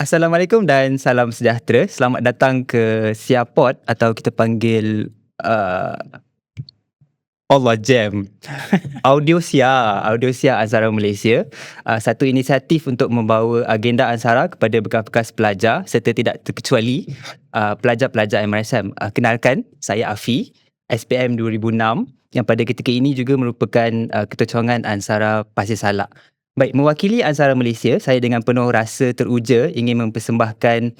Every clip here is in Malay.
Assalamualaikum dan salam sejahtera. Selamat datang ke Siapod atau kita panggil uh, Allah Jam. Audio Sia, Audio Sia Ansara Malaysia. Uh, satu inisiatif untuk membawa agenda Ansara kepada bekas-bekas pelajar serta tidak terkecuali uh, pelajar-pelajar MRSM. Uh, kenalkan, saya Afi, SPM 2006 yang pada ketika ini juga merupakan uh, ketua Ansara Pasir Salak. Baik, mewakili Ansara Malaysia, saya dengan penuh rasa teruja ingin mempersembahkan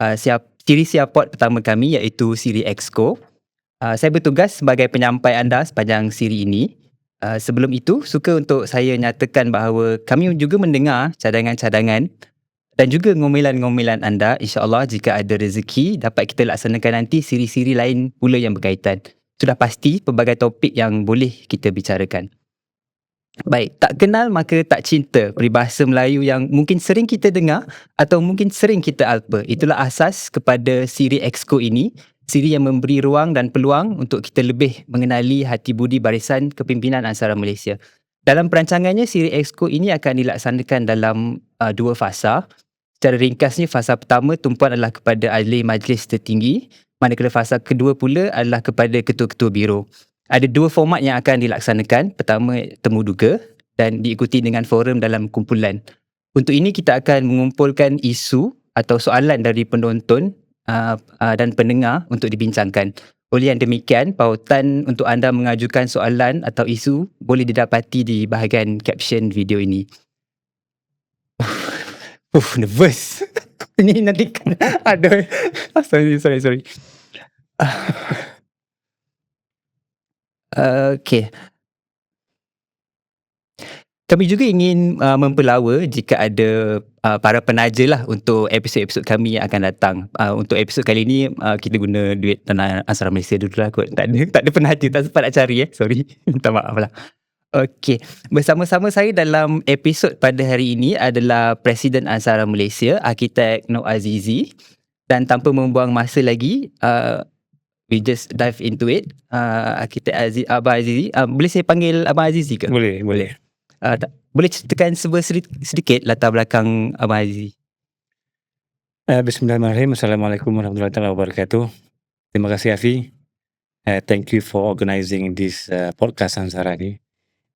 uh, siap, siri siapot pertama kami iaitu siri Exco. Uh, saya bertugas sebagai penyampai anda sepanjang siri ini. Uh, sebelum itu, suka untuk saya nyatakan bahawa kami juga mendengar cadangan-cadangan dan juga ngomelan-ngomelan anda. InsyaAllah jika ada rezeki dapat kita laksanakan nanti siri-siri lain pula yang berkaitan. Sudah pasti pelbagai topik yang boleh kita bicarakan. Baik, tak kenal maka tak cinta peribahasa Melayu yang mungkin sering kita dengar atau mungkin sering kita alpa. Itulah asas kepada siri Exco ini, siri yang memberi ruang dan peluang untuk kita lebih mengenali hati budi barisan kepimpinan Ansara Malaysia. Dalam perancangannya, siri Exco ini akan dilaksanakan dalam uh, dua fasa. Secara ringkasnya, fasa pertama tumpuan adalah kepada ahli majlis tertinggi, manakala fasa kedua pula adalah kepada ketua-ketua biro. Ada dua format yang akan dilaksanakan. Pertama, temu duga dan diikuti dengan forum dalam kumpulan. Untuk ini kita akan mengumpulkan isu atau soalan dari penonton uh, uh, dan pendengar untuk dibincangkan. Oleh yang demikian, pautan untuk anda mengajukan soalan atau isu boleh didapati di bahagian caption video ini. Uf, nervous. ini nanti kan ada. sorry, sorry, sorry. Okey. Kami juga ingin uh, mempelawa jika ada uh, para penaja lah untuk episod-episod kami yang akan datang. Uh, untuk episod kali ini uh, kita guna duit tanah Asrama Malaysia dulu lah kot. Tak ada, tak ada penaja, tak sempat nak cari eh. Sorry, minta maaf lah. Okey, bersama-sama saya dalam episod pada hari ini adalah Presiden Ansara Malaysia, Arkitek Nur Azizi. Dan tanpa membuang masa lagi, uh, we just dive into it. Uh, kita Aziz, Abah Azizi. Uh, boleh saya panggil Abah Azizi ke? Boleh, boleh. Uh, tak, boleh ceritakan sebuah sedikit latar belakang Abah Azizi? Uh, Bismillahirrahmanirrahim. Assalamualaikum warahmatullahi wabarakatuh. Terima kasih Afi. Uh, thank you for organising this uh, podcast Ansara ni.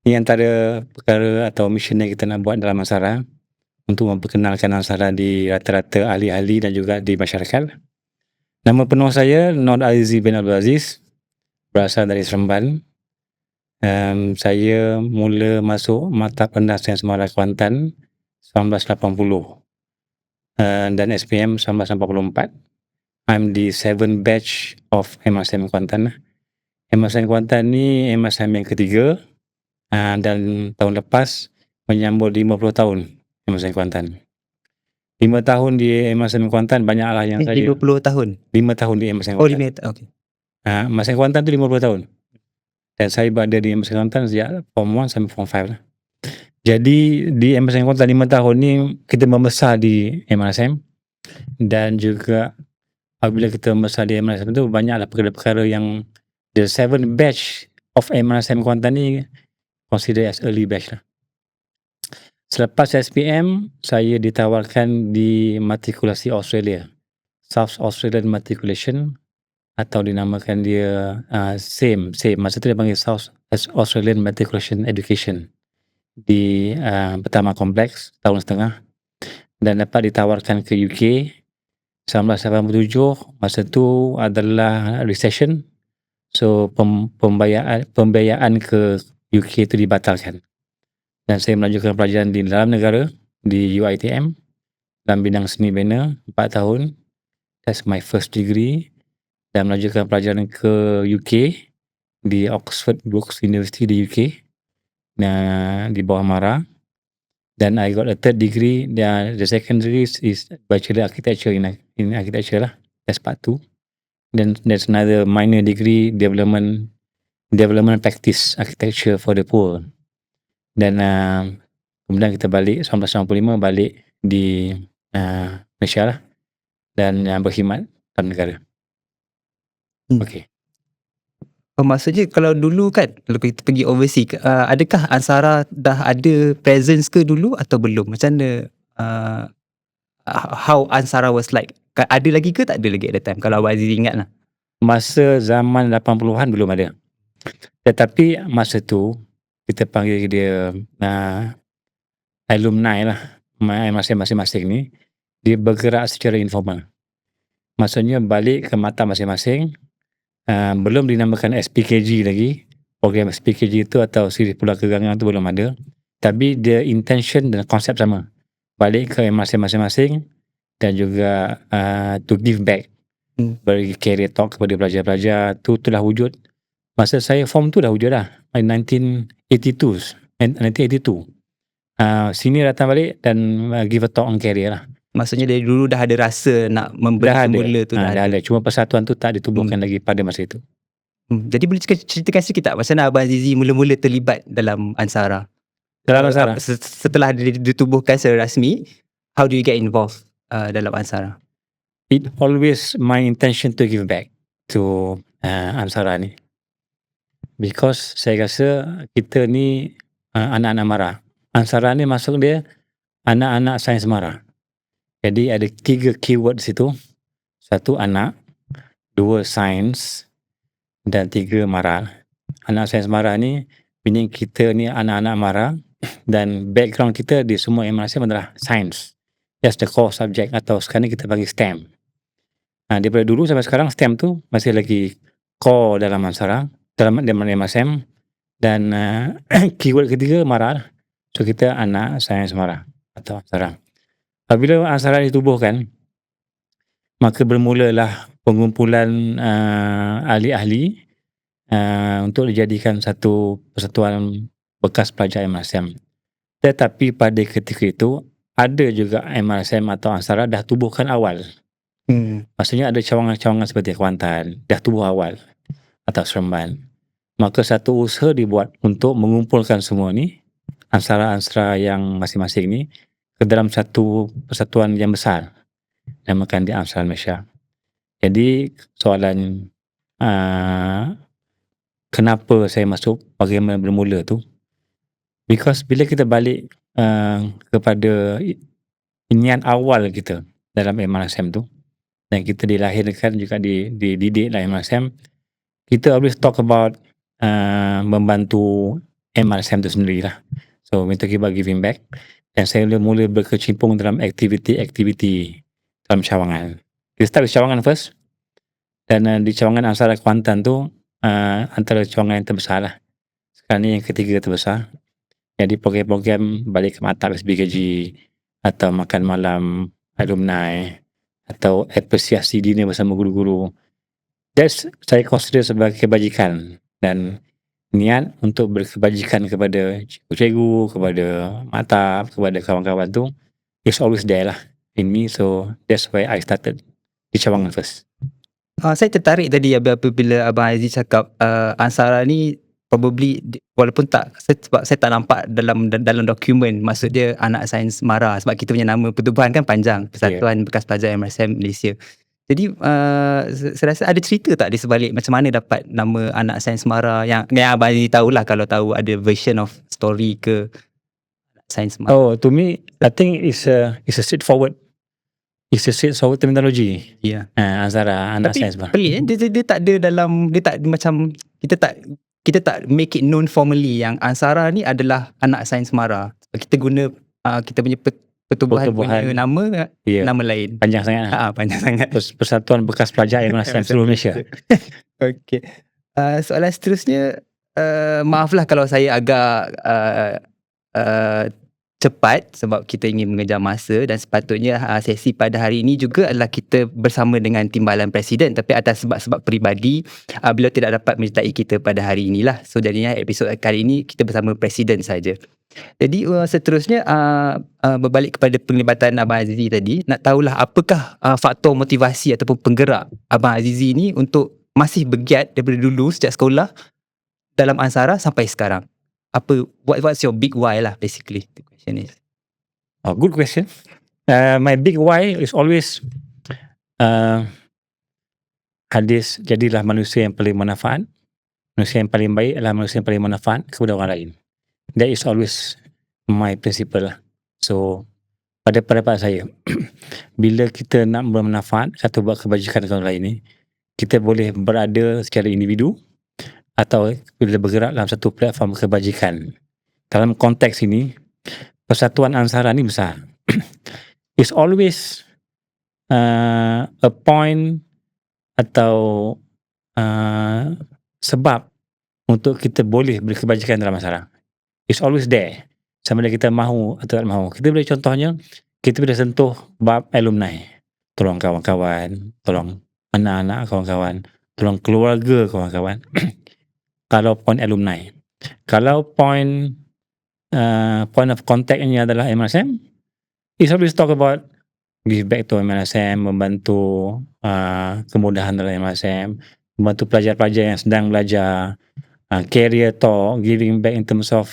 Ini antara perkara atau mission yang kita nak buat dalam Ansara untuk memperkenalkan Ansara di rata-rata ahli-ahli dan juga di masyarakat. Nama penuh saya Nur Azizi bin Abdul Aziz berasal dari Seremban. Um, saya mula masuk mata rendah sains semara Kuantan 1980 uh, dan SPM 1984. I'm the seven batch of MSM Kuantan. MSM Kuantan ni MSM yang ketiga uh, dan tahun lepas menyambut 50 tahun MSM Kuantan. Lima tahun di MSM Kuantan banyaklah yang eh, saya 50 tahun. Lima tahun di MSM Kuantan. Oh, lima tahun. Okey. Ha, MSM Kuantan tu 50 tahun. Dan saya berada di MSM Kuantan sejak form 1 sampai form 5 lah. Jadi di MSM Kuantan lima tahun ni kita membesar di MSM dan juga apabila kita membesar di MSM tu banyaklah perkara-perkara yang the seven batch of MSM Kuantan ni consider as early batch lah. Selepas SPM, saya ditawarkan di matrikulasi Australia. South Australian Matriculation atau dinamakan dia uh, same, same. Masa tu dia panggil South Australian Matriculation Education di uh, Pertama Kompleks tahun setengah dan dapat ditawarkan ke UK 1987 masa tu adalah recession so pembiayaan pembiayaan ke UK itu dibatalkan. Dan saya melanjutkan pelajaran di dalam negara di UiTM dalam bidang seni bina 4 tahun. That's my first degree. Dan melanjutkan pelajaran ke UK di Oxford Brookes University di UK dan di bawah Mara. Dan I got a third degree. Dan the second degree is bachelor architecture in, in architecture lah. That's part 2 then there's another minor degree development development practice architecture for the poor dan uh, kemudian kita balik 1995 balik di uh, Malaysia lah dan uh, berkhidmat dalam negara. Hmm. Okey. Oh, maksudnya kalau dulu kan kalau kita pergi overseas uh, adakah Ansara dah ada presence ke dulu atau belum? Macam mana uh, how Ansara was like? Ada lagi ke tak ada lagi at the time? Kalau Abang Aziz ingat lah. Masa zaman 80-an belum ada. Tetapi masa tu kita panggil dia uh, alumni lah ma- masing-masing ni dia bergerak secara informal. Maksudnya balik ke mata masing-masing uh, belum dinamakan SPKG lagi. Program SPKG itu atau siri pula kegangan tu belum ada. Tapi dia intention dan konsep sama. Balik ke masing-masing dan juga uh, to give back. Hmm. Bagi career talk kepada pelajar-pelajar tu telah wujud. Masa saya form tu dah wujud dah. In 1982. 1982. Uh, sini datang balik dan uh, give a talk on career lah. Maksudnya dari dulu dah ada rasa nak memberi Dah ada. semula tu Ha, dah, dah ada. ada. Cuma persatuan tu tak ditubuhkan lagi pada masa itu. Hmm. Jadi boleh cerita- ceritakan sikit tak mana Abang Azizi mula-mula terlibat dalam Ansara? Dalam Ansara? Se- Setelah ditubuhkan secara rasmi, how do you get involved uh, dalam Ansara? It always my intention to give back to uh, Ansara ni. Because saya rasa kita ni uh, anak-anak marah. Ansara ni masuk dia anak-anak sains marah. Jadi ada tiga keyword di situ. Satu anak, dua sains dan tiga marah. Anak sains marah ni meaning kita ni anak-anak marah dan background kita di semua MRSM adalah sains. That's the core subject atau sekarang kita panggil STEM. Ha, daripada dulu sampai sekarang STEM tu masih lagi core dalam Ansara, dalam dalam MSM dan uh, keyword ketiga marah. So kita anak sains marah atau Ansara. Apabila Ansara ditubuhkan, maka bermulalah pengumpulan uh, ahli-ahli uh, untuk dijadikan satu persatuan bekas pelajar MSM. Tetapi pada ketika itu ada juga MSM atau Ansara dah tubuhkan awal. Hmm. Maksudnya ada cawangan-cawangan seperti Kuantan, dah tubuh awal atau Seremban. Maka satu usaha dibuat untuk mengumpulkan semua ni, ansara-ansara yang masing-masing ni, ke dalam satu persatuan yang besar. Namakan dia Ansara Malaysia. Jadi soalan uh, kenapa saya masuk, bagaimana bermula tu, because bila kita balik uh, kepada niat awal kita dalam MRSM tu, dan kita dilahirkan juga di dididik dalam MRSM kita always talk about uh, membantu MRSM tu sendiri lah so we talking about giving back. Dan saya mula berkecimpung dalam aktiviti-aktiviti dalam cawangan kita start with cawangan first. Dan uh, di cawangan Ansara Kuantan tu uh, antara cawangan yang terbesar lah. Sekarang ni yang ketiga terbesar. Jadi program-program balik ke mata SBKG atau makan malam alumni atau apresiasi dinner bersama guru-guru. That's saya consider sebagai kebajikan dan niat untuk berkebajikan kepada cikgu-cikgu, kepada mata, kepada kawan-kawan tu is always there lah in me so that's why I started di cawangan first. Uh, saya tertarik tadi apabila Abang Aziz cakap uh, Ansara ni probably walaupun tak saya, sebab saya tak nampak dalam dalam dokumen maksud dia anak sains mara sebab kita punya nama pertubuhan kan panjang Persatuan Bekas Pelajar MSM Malaysia. Jadi uh, saya rasa ada cerita tak di sebalik macam mana dapat nama anak sains mara yang yang Abang Aziz tahulah kalau tahu ada version of story ke sains mara. Oh, to me, I think it's a it's a straightforward, it's a straightforward terminology. Ya. Uh, Azara anak Tapi sains bah. pelik eh? dia, dia, dia tak ada dalam dia tak macam kita tak kita tak make it known formally yang Ansara ni adalah anak sains mara. Kita guna uh, kita punya pertubuhan, Pertubuhan. punya nama Ya, nama lain. panjang sangat lah. Ha, panjang sangat. Pers- Persatuan Bekas Pelajar MRSM seluruh Malaysia. Okey. Uh, soalan seterusnya uh, maaflah kalau saya agak uh, uh, cepat sebab kita ingin mengejar masa dan sepatutnya uh, sesi pada hari ini juga adalah kita bersama dengan timbalan presiden tapi atas sebab-sebab peribadi uh, beliau tidak dapat menyertai kita pada hari inilah. So jadinya episod kali ini kita bersama presiden saja. Jadi uh, seterusnya uh, uh, berbalik kepada penglibatan Abang Azizi tadi nak tahulah apakah uh, faktor motivasi ataupun penggerak Abang Azizi ni untuk masih bergiat daripada dulu sejak sekolah dalam Ansara sampai sekarang. Apa what what's your big why lah basically the question is. Oh, good question. Uh, my big why is always uh, hadis jadilah manusia yang paling manfaat manusia yang paling baik adalah manusia yang paling manfaat kepada orang lain. That is always my principle lah. So, pada pendapat saya, bila kita nak bermanfaat atau buat kebajikan orang lain ni, kita boleh berada secara individu atau bila bergerak dalam satu platform kebajikan. Dalam konteks ini, persatuan ansara ni besar. It's always uh, a point atau uh, sebab untuk kita boleh berkebajikan dalam masyarakat. It's always there. Sama ada kita mahu atau tak mahu. Kita boleh contohnya, kita boleh sentuh bab alumni. Tolong kawan-kawan, tolong anak-anak kawan-kawan, tolong keluarga kawan-kawan. Kalau point alumni. Kalau point uh, point of contact ini adalah MRSM, it's always talk about give back to MRSM, membantu uh, kemudahan dalam MRSM, membantu pelajar-pelajar yang sedang belajar, uh, career talk, giving back in terms of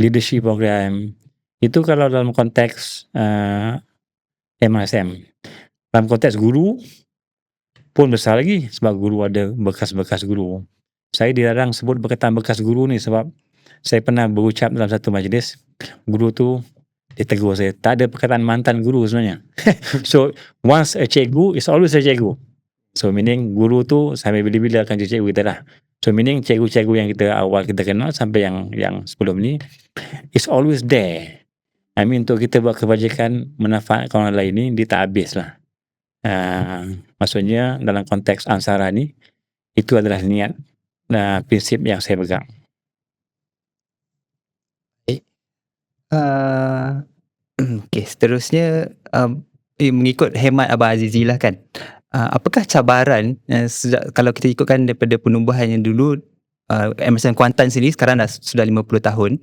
leadership program. Itu kalau dalam konteks uh, MRSM. Dalam konteks guru pun besar lagi sebab guru ada bekas-bekas guru. Saya dilarang sebut berkaitan bekas guru ni sebab saya pernah berucap dalam satu majlis, guru tu dia tegur saya, tak ada perkataan mantan guru sebenarnya. so, once a cikgu, is always a cikgu. So, meaning guru tu sampai bila-bila akan jadi cikgu kita lah. So, meaning cikgu-cikgu yang kita awal kita kenal sampai yang yang sebelum ni, is always there. I mean, untuk kita buat kebajikan menafaatkan orang lain ni, dia tak habis lah. Uh, maksudnya, dalam konteks ansara ni, itu adalah niat uh, prinsip yang saya pegang. Uh, okay, seterusnya um, eh, mengikut hemat Abang Azizi lah kan. Uh, apakah cabaran uh, sejak, kalau kita ikutkan daripada penumbuhan yang dulu uh, MSN Kuantan sendiri sekarang dah sudah 50 tahun.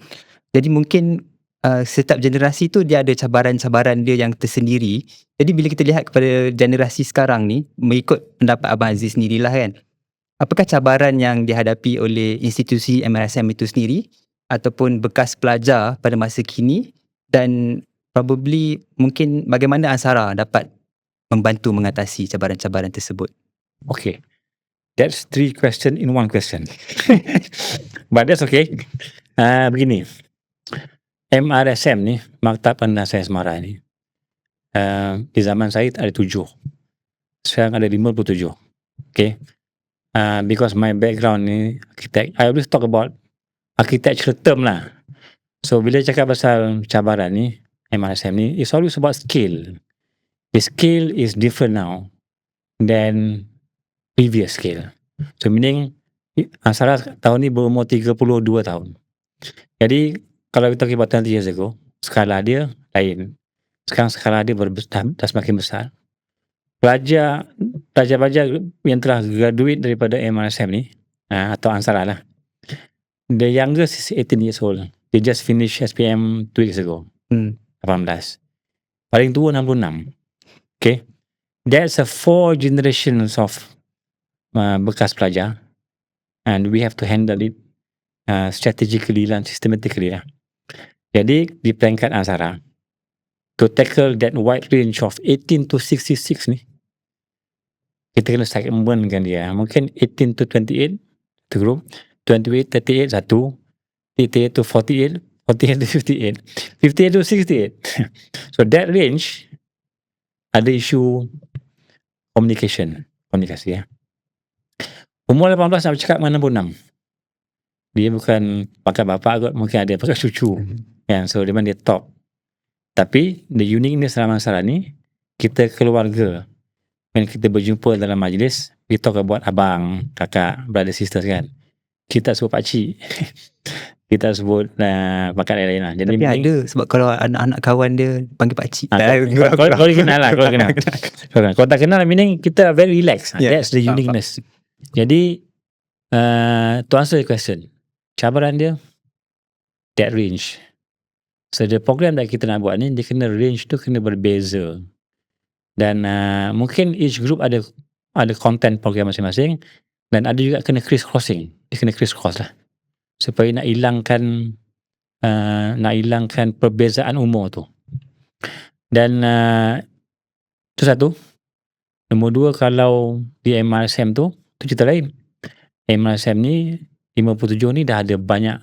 Jadi mungkin uh, setiap generasi tu dia ada cabaran-cabaran dia yang tersendiri. Jadi bila kita lihat kepada generasi sekarang ni mengikut pendapat Abang Aziz sendirilah kan. Apakah cabaran yang dihadapi oleh institusi MRSM itu sendiri ataupun bekas pelajar pada masa kini dan probably mungkin bagaimana Ansara dapat membantu mengatasi cabaran-cabaran tersebut. Okay. That's three question in one question. But that's okay. Uh, begini. MRSM ni, Maktab Penasihat Semara ni, uh, di zaman saya ada tujuh. Sekarang ada lima puluh tujuh. Okay. Uh, because my background ni architect, I always talk about architectural term lah. So bila cakap pasal cabaran ni, MRSM ni, it's always about scale. The scale is different now than previous scale. So meaning, Ansara tahun ni berumur 32 tahun. Jadi, kalau kita about 20 years ago, skala dia lain. Sekarang skala dia berbesar, dah semakin besar. Pelajar, pelajar-pelajar yang telah graduate daripada MRSM ni, uh, atau Ansara lah, The youngest is 18 years old. They just finished SPM 2 weeks ago. Hmm. 18. Paling tua 66. Okay. That's a four generations of uh, bekas pelajar. And we have to handle it uh, strategically dan systematically lah. Jadi di peringkat Azara, to tackle that wide range of 18 to 66 ni, kita kena segmentkan dia. Mungkin 18 to 28, the group. 28, 38, satu. 38 to 48, 48 to 58. 58 to 68. so that range, ada isu communication. Komunikasi ya. Umur 18 nak bercakap dengan 66. Dia bukan pakai bapa kot, mungkin ada pakai cucu. Yeah, so dia dia top. Tapi, the uniqueness dalam masalah ni, kita keluarga. When kita berjumpa dalam majlis, we talk about abang, kakak, brother, sisters kan kita sebut pakcik kita sebut uh, pakat lain-lain lah. Jadi Tapi ada sebab kalau anak-anak kawan dia panggil pakcik ha, kalau, kalau, kalau kenal lah kalau kenal. Kalau tak kenal meaning kita very relax. Yeah. that's the uniqueness. Jadi uh, to answer the question cabaran dia that range. So the program that kita nak buat ni dia kena range tu kena berbeza. Dan uh, mungkin each group ada ada content program masing-masing. Dan ada juga kena criss crossing dia kena criss cross lah supaya nak hilangkan uh, nak hilangkan perbezaan umur tu dan uh, tu satu nombor dua kalau di MRSM tu tu cerita lain MRSM ni 57 ni dah ada banyak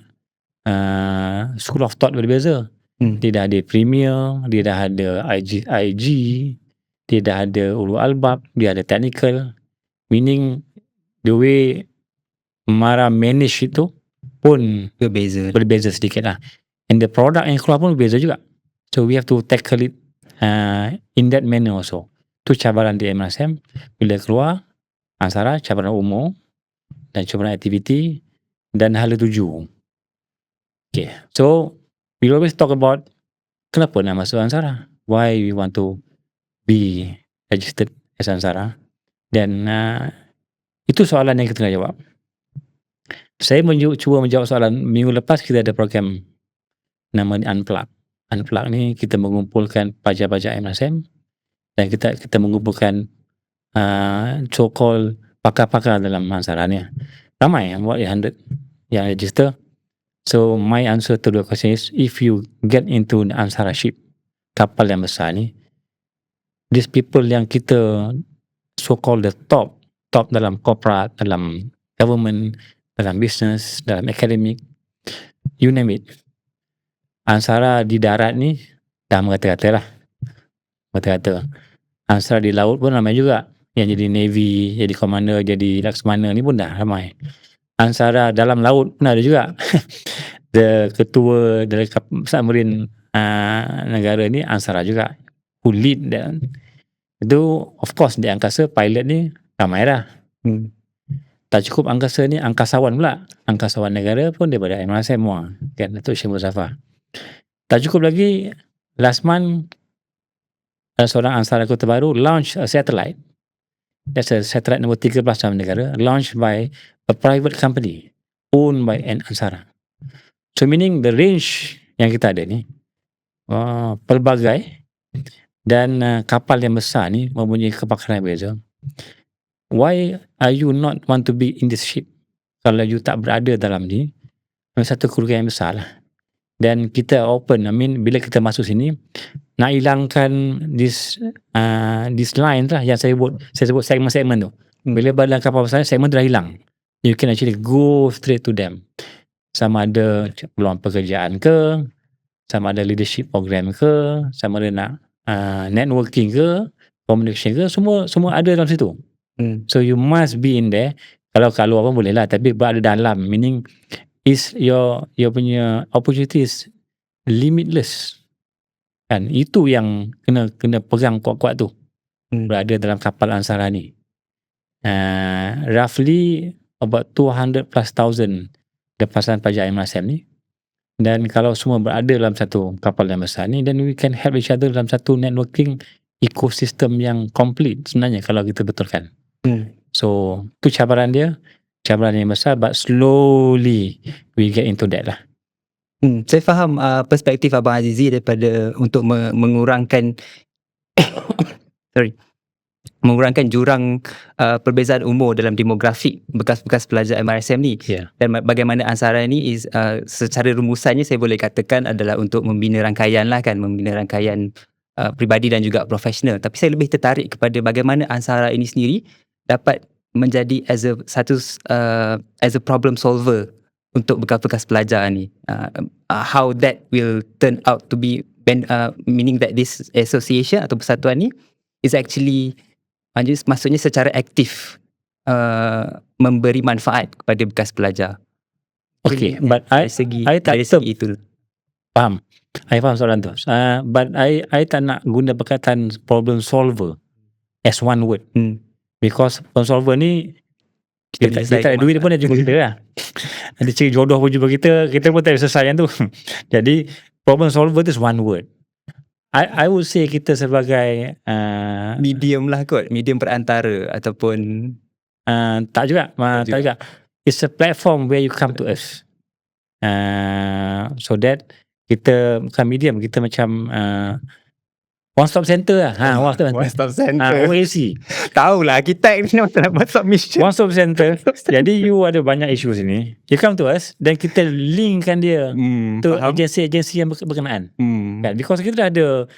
uh, school of thought berbeza. Hmm. Dia dah ada premier, dia dah ada IG, IG dia dah ada ulu albab, dia ada technical. Meaning the way Mara manage itu pun Berbeza. berbeza sedikit lah. And the product yang keluar pun berbeza juga. So we have to tackle it uh, in that manner also. Tu cabaran di MSM. Bila keluar, Ansara, cabaran umur dan cabaran aktiviti dan hala tuju. Okay. So, we always talk about kenapa nak masuk Ansara. Why we want to be registered as Ansara. Dan uh, itu soalan yang kita nak jawab. Saya menju- cuba menjawab soalan minggu lepas kita ada program nama ni Unplug. Unplug ni kita mengumpulkan pajak-pajak MSM dan kita kita mengumpulkan uh, so-called pakar-pakar dalam Ansara ni. Ramai yang buat 800 yang register. So my answer to the question is if you get into the Ansara ship kapal yang besar ni these people yang kita so-called the top top dalam corporate, dalam government, dalam business, dalam academic, you name it. Ansara di darat ni dah mengata-kata lah. Mengata-kata. Ansara di laut pun ramai juga. Yang jadi Navy, jadi Commander, jadi Laksamana ni pun dah ramai. Ansara dalam laut pun ada juga. The ketua dari submarine uh, negara ni Ansara juga. Who lead dan itu of course di angkasa pilot ni ramai dah. Hmm. Tak cukup angkasa ni, angkasawan pula. Angkasawan negara pun daripada MRSM semua. Kan, Datuk Syed Muzaffar. Tak cukup lagi, last month, ada seorang ansara kota baru launch a satellite. That's a satellite nombor 13 dalam negara, launched by a private company, owned by an ansara. So meaning the range yang kita ada ni, uh, pelbagai, dan uh, kapal yang besar ni mempunyai kepakaran berbeza. Why are you not want to be in this ship? Kalau you tak berada dalam ni, memang satu kerugian yang besar lah. Dan kita open, I mean bila kita masuk sini, nak hilangkan this uh, this line lah yang saya sebut, saya sebut segmen-segmen tu. Hmm. Bila badan kapal besar, segmen tu dah hilang. You can actually go straight to them. Sama ada peluang pekerjaan ke, sama ada leadership program ke, sama ada nak uh, networking ke, communication ke, semua semua ada dalam situ. Hmm. So you must be in there. Kalau kalau apa boleh lah, tapi berada dalam. Meaning is your your punya opportunity is limitless. Kan? Itu yang kena kena pegang kuat-kuat tu. Hmm. Berada dalam kapal Ansara ni. Uh, roughly about 200 plus thousand lepasan pajak MSM ni. Dan kalau semua berada dalam satu kapal yang besar ni, then we can help each other dalam satu networking ekosistem yang complete sebenarnya kalau kita betulkan. Hmm. So, tu cabaran dia. Cabaran yang besar but slowly we get into that lah. Hmm, saya faham uh, perspektif Abang Azizi daripada untuk me- mengurangkan sorry mengurangkan jurang uh, perbezaan umur dalam demografik bekas-bekas pelajar MRSM ni Yeah. dan ma- bagaimana Ansara ni is uh, secara rumusannya saya boleh katakan adalah untuk membina rangkaian lah kan membina rangkaian uh, pribadi dan juga profesional tapi saya lebih tertarik kepada bagaimana Ansara ini sendiri dapat menjadi as a satu uh, as a problem solver untuk bekas-bekas pelajar ni uh, uh, how that will turn out to be ben, uh, meaning that this association atau persatuan ni is actually maksudnya, secara aktif uh, memberi manfaat kepada bekas pelajar Okay, Jadi, but I dari segi I tak dari segi itu faham. I faham soalan tu. Uh, but I I tak nak guna perkataan problem solver as one word. hmm. Because problem solver ni dia, tak, dia decide tak ada duit pun dia jumpa kita lah. Dia cari jodoh pun jumpa kita, kita pun tak ada selesai yang tu. Jadi problem solver tu is one word. I I would say kita sebagai uh, medium lah kot medium perantara ataupun uh, tak juga, uh, Tak tak juga. It's a platform where you come to us. Uh, so that kita bukan medium, kita macam uh, one stop center lah. Ha, one stop center. one stop Ha, center OAC. tahulah kita ni nak buat submission One stop center. Jadi you ada banyak isu sini. You come to us dan kita linkkan dia hmm, to agensi-agensi yang ber- berkenaan. hmm. Kan? Because kita dah ada all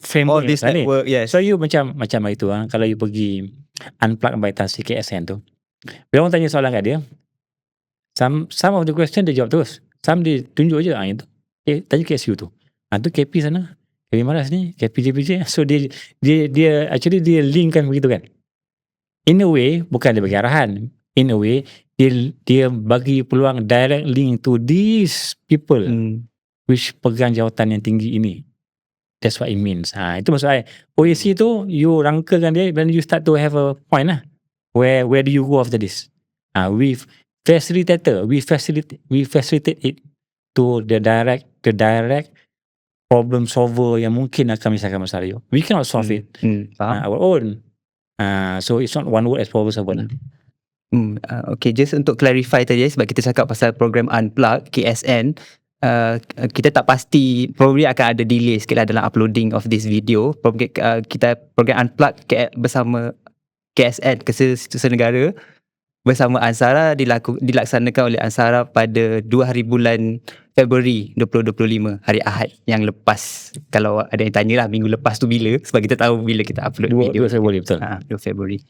framework this besar ni. network yes So you macam macam itu ha, kalau you pergi unplug by Tan CKSN tu. Bila orang tanya soalan kat dia, some some of the question dia jawab terus. Some dia tunjuk je ah itu. Eh, tanya KSU tu. Ah tu KP sana. KP mana sini? KP JPJ. So dia dia dia actually dia linkkan begitu kan. In a way bukan dia bagi arahan. In a way dia dia bagi peluang direct link to these people Hmm. which pegang jawatan yang tinggi ini. That's what it means. Ha, itu maksud saya. OAC tu, you rangkakan dia, then you start to have a point lah. Where where do you go after this? Ha, we facilitator, we facilitate, we facilitate it to the direct, the direct problem solver yang mungkin akan menyelesaikan masalah you. We cannot solve it Hmm. Faham? uh, our own. Uh, so it's not one word as problem solver lah. Hmm, uh, okay, just untuk clarify tadi sebab kita cakap pasal program Unplug KSN uh, kita tak pasti probably akan ada delay sikit lah dalam uploading of this video program, uh, kita program Unplug K- bersama KSN Keseluruhan Negara bersama Ansara dilaku, dilaksanakan oleh Ansara pada 2 hari bulan Februari 2025 hari Ahad yang lepas. Kalau ada yang tanya lah minggu lepas tu bila sebab kita tahu bila kita upload Dua, video. dua saya boleh betul. ha, 2 Februari